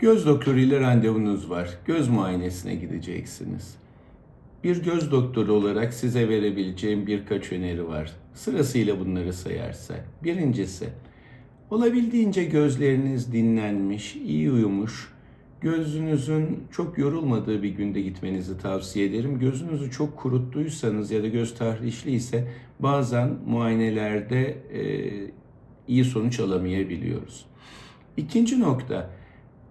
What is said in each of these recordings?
Göz doktoruyla randevunuz var. Göz muayenesine gideceksiniz. Bir göz doktoru olarak size verebileceğim birkaç öneri var. Sırasıyla bunları sayarsak. Birincisi, olabildiğince gözleriniz dinlenmiş, iyi uyumuş, gözünüzün çok yorulmadığı bir günde gitmenizi tavsiye ederim. Gözünüzü çok kuruttuysanız ya da göz tahrişli ise bazen muayenelerde e, iyi sonuç alamayabiliyoruz. İkinci nokta,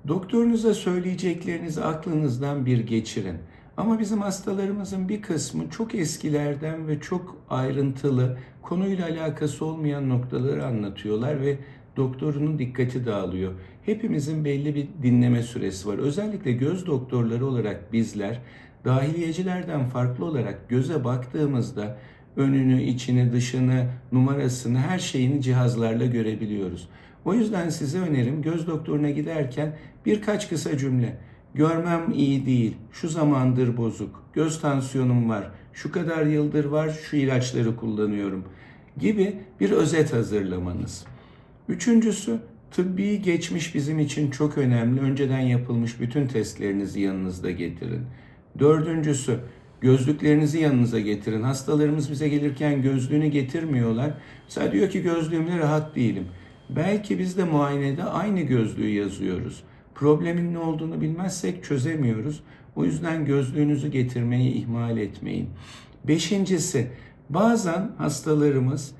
doktorunuza söyleyeceklerinizi aklınızdan bir geçirin. Ama bizim hastalarımızın bir kısmı çok eskilerden ve çok ayrıntılı, konuyla alakası olmayan noktaları anlatıyorlar ve doktorunun dikkati dağılıyor. Hepimizin belli bir dinleme süresi var. Özellikle göz doktorları olarak bizler dahiliyecilerden farklı olarak göze baktığımızda önünü, içini, dışını, numarasını, her şeyini cihazlarla görebiliyoruz. O yüzden size önerim göz doktoruna giderken birkaç kısa cümle. Görmem iyi değil, şu zamandır bozuk, göz tansiyonum var, şu kadar yıldır var, şu ilaçları kullanıyorum gibi bir özet hazırlamanız. Üçüncüsü, tıbbi geçmiş bizim için çok önemli. Önceden yapılmış bütün testlerinizi yanınızda getirin. Dördüncüsü, gözlüklerinizi yanınıza getirin. Hastalarımız bize gelirken gözlüğünü getirmiyorlar. Mesela diyor ki gözlüğümle rahat değilim. Belki biz de muayenede aynı gözlüğü yazıyoruz. Problemin ne olduğunu bilmezsek çözemiyoruz. O yüzden gözlüğünüzü getirmeyi ihmal etmeyin. Beşincisi, bazen hastalarımız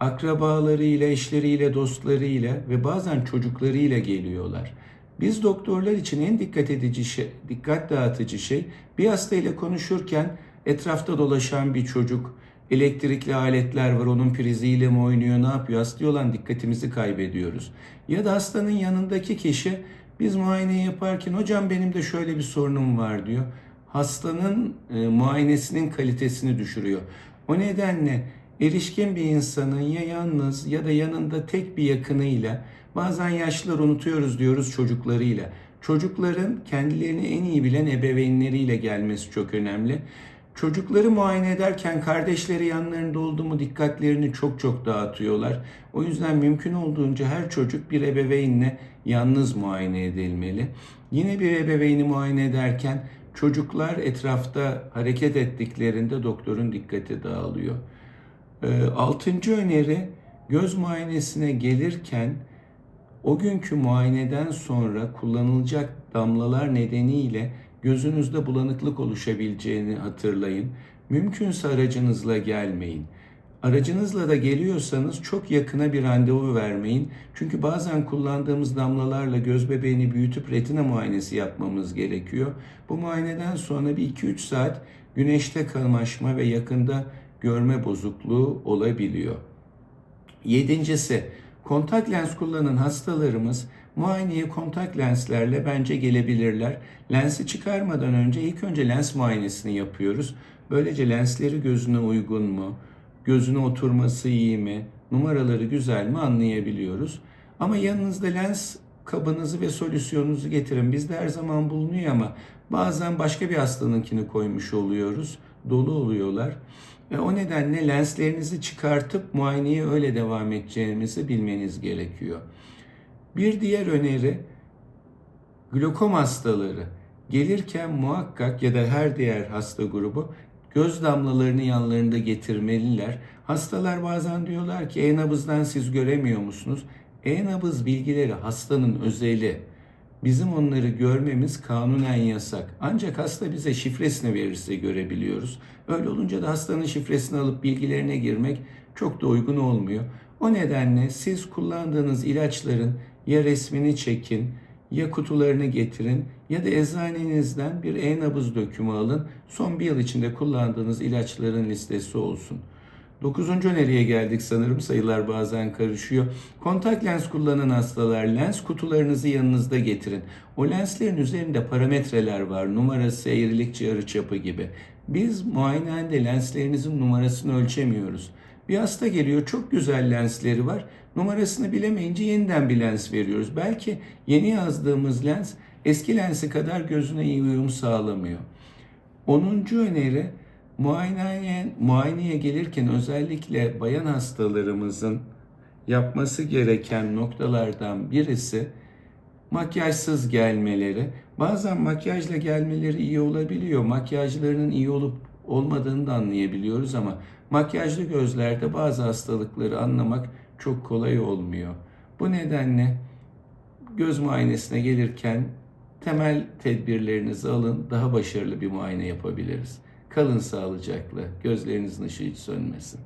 akrabalarıyla, eşleriyle, dostlarıyla ve bazen çocuklarıyla geliyorlar. Biz doktorlar için en dikkat edici şey, dikkat dağıtıcı şey bir hastayla konuşurken etrafta dolaşan bir çocuk, elektrikli aletler var onun priziyle mi oynuyor ne yapıyor hastaya olan dikkatimizi kaybediyoruz. Ya da hastanın yanındaki kişi biz muayene yaparken hocam benim de şöyle bir sorunum var diyor. Hastanın e, muayenesinin kalitesini düşürüyor. O nedenle erişkin bir insanın ya yalnız ya da yanında tek bir yakınıyla bazen yaşlılar unutuyoruz diyoruz çocuklarıyla. Çocukların kendilerini en iyi bilen ebeveynleriyle gelmesi çok önemli. Çocukları muayene ederken kardeşleri yanlarında oldu mu dikkatlerini çok çok dağıtıyorlar. O yüzden mümkün olduğunca her çocuk bir ebeveynle yalnız muayene edilmeli. Yine bir ebeveyni muayene ederken çocuklar etrafta hareket ettiklerinde doktorun dikkati dağılıyor. Ee, altıncı öneri göz muayenesine gelirken o günkü muayeneden sonra kullanılacak damlalar nedeniyle gözünüzde bulanıklık oluşabileceğini hatırlayın. Mümkünse aracınızla gelmeyin. Aracınızla da geliyorsanız çok yakına bir randevu vermeyin. Çünkü bazen kullandığımız damlalarla göz bebeğini büyütüp retina muayenesi yapmamız gerekiyor. Bu muayeneden sonra bir 2-3 saat güneşte kamaşma ve yakında görme bozukluğu olabiliyor. Yedincisi, kontak lens kullanan hastalarımız muayeneye kontak lenslerle bence gelebilirler. Lensi çıkarmadan önce ilk önce lens muayenesini yapıyoruz. Böylece lensleri gözüne uygun mu, gözüne oturması iyi mi, numaraları güzel mi anlayabiliyoruz. Ama yanınızda lens kabınızı ve solüsyonunuzu getirin. Bizde her zaman bulunuyor ama bazen başka bir hastanınkini koymuş oluyoruz. Dolu oluyorlar. Ve o nedenle lenslerinizi çıkartıp muayeneye öyle devam edeceğimizi bilmeniz gerekiyor. Bir diğer öneri glokom hastaları gelirken muhakkak ya da her diğer hasta grubu göz damlalarını yanlarında getirmeliler. Hastalar bazen diyorlar ki e-nabızdan siz göremiyor musunuz? E-nabız bilgileri hastanın özeli. Bizim onları görmemiz kanunen yasak. Ancak hasta bize şifresini verirse görebiliyoruz. Öyle olunca da hastanın şifresini alıp bilgilerine girmek çok da uygun olmuyor. O nedenle siz kullandığınız ilaçların ya resmini çekin ya kutularını getirin ya da eczanenizden bir e-nabız dökümü alın. Son bir yıl içinde kullandığınız ilaçların listesi olsun. Dokuzuncu öneriye geldik sanırım sayılar bazen karışıyor. Kontak lens kullanan hastalar lens kutularınızı yanınızda getirin. O lenslerin üzerinde parametreler var. Numarası, eğrilik, yarıçapı gibi. Biz muayenehanede lenslerinizin numarasını ölçemiyoruz. Bir hasta geliyor çok güzel lensleri var. Numarasını bilemeyince yeniden bir lens veriyoruz. Belki yeni yazdığımız lens eski lensi kadar gözüne iyi uyum sağlamıyor. Onuncu öneri muayeneye, muayeneye gelirken özellikle bayan hastalarımızın yapması gereken noktalardan birisi Makyajsız gelmeleri, bazen makyajla gelmeleri iyi olabiliyor. Makyajlarının iyi olup olmadığını da anlayabiliyoruz ama makyajlı gözlerde bazı hastalıkları anlamak çok kolay olmuyor. Bu nedenle göz muayenesine gelirken temel tedbirlerinizi alın, daha başarılı bir muayene yapabiliriz. Kalın sağlıcakla, gözlerinizin ışığı hiç sönmesin.